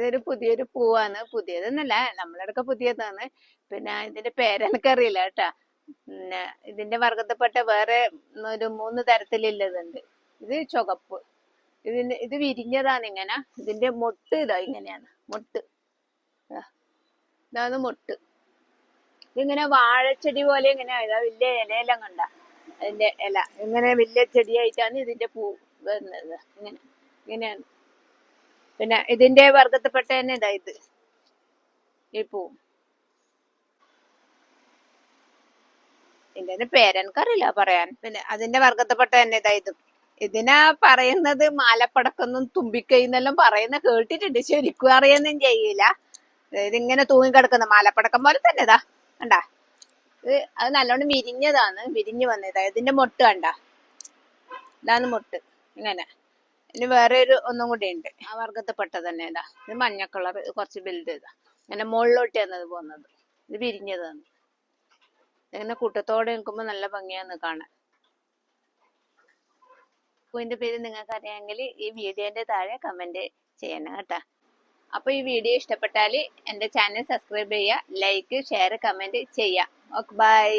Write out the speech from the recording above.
ഇതൊരു പുതിയൊരു പൂവാണ്. പുതിയതെന്നല്ല നമ്മളെടുക്ക പുതിയതാണ്. പിന്നെ ഇതിന്റെ പേരെനിക്കറിയില്ല കേട്ടാ. പിന്നെ ഇതിന്റെ വർഗത്തിൽപ്പെട്ട വേറെ ഒരു മൂന്ന് തരത്തിലുള്ളതുണ്ട്. ഇത് ചുവപ്പ്. ഇതിന്റെ ഇത് വിരിഞ്ഞതാണ് ഇങ്ങനെ. ഇതിന്റെ മൊട്ട് ഇതാ ഇങ്ങനെയാണ്. മൊട്ട്. ഇതാണ് മൊട്ട്. ഇതിങ്ങനെ വാഴച്ചെടി പോലെ ഇങ്ങനെ ഇതാ വലിയ ഇലയെല്ലാം കണ്ട. അതിന്റെ ഇല. ഇങ്ങനെ വലിയ ചെടിയായിട്ടാണ് ഇതിന്റെ പൂ വരുന്നത്. ഇങ്ങനെ ഇങ്ങനെയാണ്. പിന്നെ ഇതിന്റെ വർഗത്തിൽപ്പെട്ട തന്നെ ഇതാ ഇത്. ഈ പൂ. ഇതിന്റെ പേരെനിക്കറിയില്ല പറയാൻ. പിന്നെ അതിന്റെ വർഗത്തിൽപ്പെട്ട തന്നെ ഇതാ ഇത്. ഇതിനാ പറയുന്നത് മാലപ്പടക്കൊന്നും തുമ്പിക്കൈന്നെല്ലാം പറയുന്ന കേട്ടിട്ടുണ്ട്. ശരിക്കും അറിയൊന്നും ചെയ്യില്ല. അതായത് ഇങ്ങനെ തൂങ്ങിക്കിടക്കുന്ന മാലപ്പടക്കം പോലെ തന്നെ ഇതാ. കണ്ടാ? ഇത് അത് നല്ലോണം വിരിഞ്ഞതാണ്. വിരിഞ്ഞു വന്നതാ. ഇതിന്റെ മൊട്ട് കണ്ട? ഇതാണ് മൊട്ട്. ഇങ്ങനെ. ഇനി വേറെ ഒരു ഒന്നും കൂടി ഉണ്ട്. ആ വർഗത്തിൽപ്പെട്ട തന്നെ ഇതാ. ഇത് മഞ്ഞ കളർ കുറച്ച് വലുത് ഇതാ. ഇങ്ങനെ മുകളിലോട്ട് എന്നത് പോകുന്നത്. ഇത് പിരിഞ്ഞതാണ് ഇങ്ങനെ കൂട്ടത്തോടെ നിൽക്കുമ്പോൾ നല്ല ഭംഗിയാന്ന് കാണാൻ. പൂവിന്റെ പേര് നിങ്ങൾക്ക് അറിയാമെങ്കിൽ ഈ വീഡിയോന്റെ താഴെ കമന്റ് ചെയ്യണം കേട്ടാ. അപ്പൊ ഈ വീഡിയോ ഇഷ്ടപ്പെട്ടാൽ എന്റെ ചാനൽ സബ്സ്ക്രൈബ് ചെയ്യുക ലൈക്ക് ഷെയർ കമന്റ് ചെയ്യുക. Okay bye